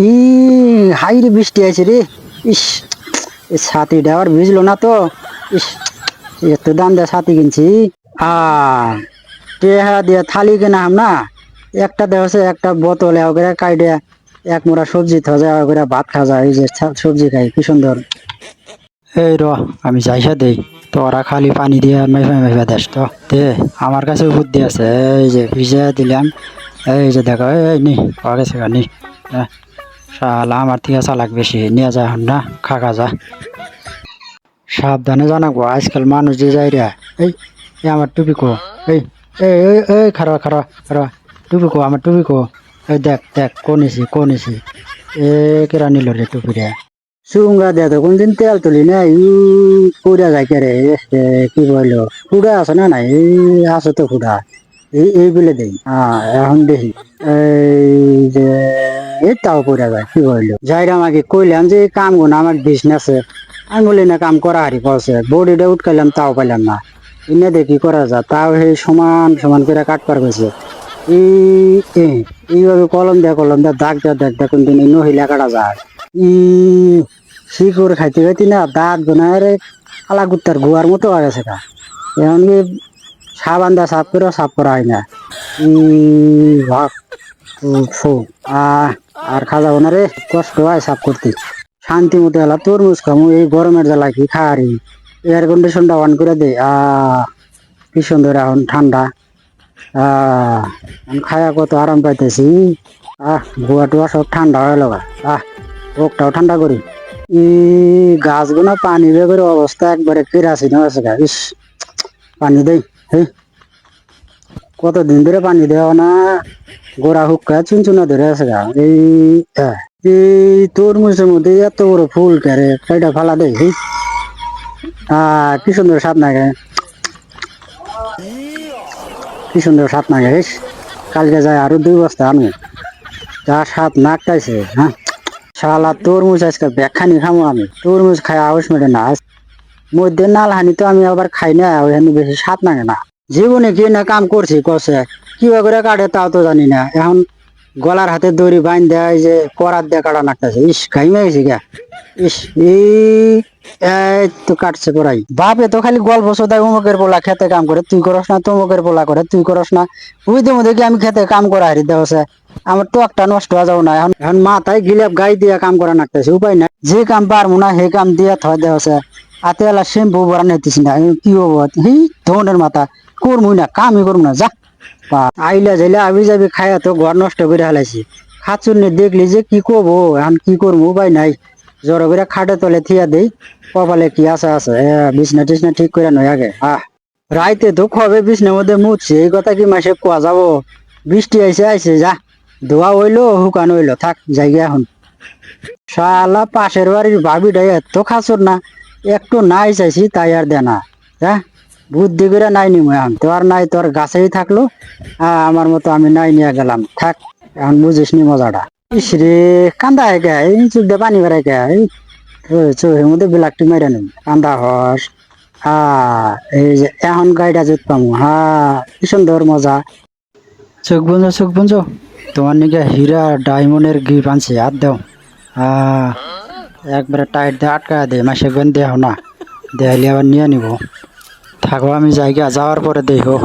ই high রে বৃষ্টি আছে রে। ইস ছাতিটা আবার ভিজলো না তো। ইস এত দাম দিয়ে ছাতি কিনছি। আ টেহা দিয়ে থালি কেনা হাম না। একটা দেওয়া একটা বোতল এও করে কাইডে এক মোড়া সবজি থা যায় করে ভাত খাওয়া যায় এই যে সবজি খাই কি সুন্দর। এই র আমি যাইসা দেই তোরা খালি পানি দিয়ে মেফে মেফে দেস তো। দে আমার কাছে বুদ্ধি আছে। এই যে ভিজে দিলাম। এই যে দেখো এই নি পাওয়া গেছে গা, নি। হ্যাঁ। শালা, আমার থেকে চালাক বেশি। নিয়ে যায় হন না খাকা যা। সাবধানে জানাব আজকাল মানুষ যে যায় রে। এই এই আমার টুপি কো, এই এই এই খারা খারা খারা টুপি আমার টুপি এই দেখ দেখ কোনিছি কোনিছি এ, কেরা নিল রে টুপি রে? চুঙ্গা দে তো, কোনদিন তেল তুলি না ই পুরা কে রে? কি বলল? ফুডা আছে না নাই? এই, আছে তো ফুডা। এই এই বলে দেই। হ্যাঁ এখন দেখি। এই যে এই তাও পুরা যায়, কি বলল যাইরা আমাকে কইলাম যে কামগুলো আমার বিজনেসে আমি বলি, না, কাম করা হারি পড়ছে বডিটা উঠকাইলাম তাও পাইলাম না। এনে দেখি করা যায়, তাও সেই সমান সমান করে কাট পার গেছে এই এই এইভাবে কলম দেয়া কলম দেয়া, দাগ দেয়া দেখ দেখ কোন দিন নহিলা কাটা যায়। ই শিকড় খাইতে খাইতে না? দাঁত গোনায় আলা কুত্তার গুয়ার মতো গেছে কা এখন কি সাবান দা সাফ করে, সাফ করা হয় না। ই, ভাগ। আর খাওয়া যাব না রে, কষ্ট হয় সাফ করতে। শান্তি মতো এলা, তরমুজ খামু, এই গরমের জ্বালা কি খাওয়ারি? এয়ার কন্ডিশনটা অন করে দে কি সুন্দর এখন, ঠান্ডা। আহ খায়া কত আরাম পাইতেছি। আহ, গুয়া টুয়া সব ঠান্ডা হয়ে লগা আহ বুকটাও ঠান্ডা করি। ই, গাছগুলো পানি বেগের অবস্থা একবারে কেরাসিন হয়েছে গা, ইস, পানি দেই হেই কতদিন ধরে পানি দেওয়া না গোড়া হুক্কা চুনচুনা ধরে আছে গা। এই এই তরমুজের মধ্যে এত বড় ফুল কেরে এটা ফালা আহ, কি সুন্দর সাপ নাগে কি সুন্দর সাপ নাগে কালকে যায় আরও দুই বস্তা আনব। যা সাপ নাকটাইছে হ্যাঁ শালা তরমুজ আজকে ব্যাখ্যানি খামো আমি। তরমুজ খাই আউস মেটে না মধ্যে নাল হানি তো আমি আবার খাই না ওখানে বেশি স্বাদ লাগে না। জীবনে কি না কাম করছি কষে কীভাবে করে কাটে তাও তো জানি না। এখন গলার হাতে দড়ি বাইন দেয় যে করার দিয়ে কাটা নাকতেছে ইস খাই মেয়েছি গা। ইস এই তো কাটছে পড়াই। বাপে তো খালি গল্প সদাই অমুকের পোলা খেতে কাম করে। তুই করস না, তমুকের পোলা করে, তুই করস না। বুঝতে মধ্যে কি আমি খেতে কাম করা হারি দেওয়া আমার তো একটা নষ্ট হয়ে যাও না। এখন এখন মাথায় গিলাপ গাই দিয়া কাম করা নাকতেছে উপায় নাই। যে কাম পারব না, সেই কাম দিয়া থয় দেওয়া আতে এলা শ্যাম্পু বরা নিতেছি না। কি হব? হি, ধনের মাথা। করমুই না, কামই করব না, যা। আইলা যাইলে আবি যাবি খায়া তো ঘর নষ্ট করে হালাইছি। খাচুর দেখলি যে কি করব, এখন কি করব, উপায় নাই। জ্বর করে খাটে তলে থিয়া দেই, কপালে কি আছে? আছে বিছনা টিছনা ঠিক করে নয় আগে। আহ, রাইতে তো খবে বিছনার মধ্যে মুছছে এই কথা কি মাসে কোয়া যাব? বৃষ্টি আইসে আইসে যা। ধোয়া হইল, শুকানো হইল, থাক জায়গা এখন। শালা পাশের বাড়ির ভাবিটা এত খাসর না, একটু নাই চাইছি, তাই আর দেনা। হ্যাঁ বুদ্ধি করে নাই নিমু এখন। তো আর নাই তোর গাছেই থাকল। আমার মতো আমি নাই নিয়ে গেলাম। থাক, এখন বুঝিস নি মজাটা। ইস রে কান্দা হয় কে? এই চোখ দিয়ে পানি বেড়ায় কে? এই চোখের মধ্যে বিলাকটি মেরে নিম। কান্দা হস। হা, এই যে এখন গাড়িটা জুত পামু। হা, কি সুন্দর মজা। চোখ বঞ্জ চোখ বঞ্জ তোমার নিকে হীরা, ডায়মন্ডের গিফট আনছে, হাত দাও। আহ একবারে টাইট দিয়ে আটকা দে, মাসে বেন দেহ না। দেখাইলে আবার নিয়ে নিব। থাকো আমি জায়গা যাওয়ার পরে দেখো।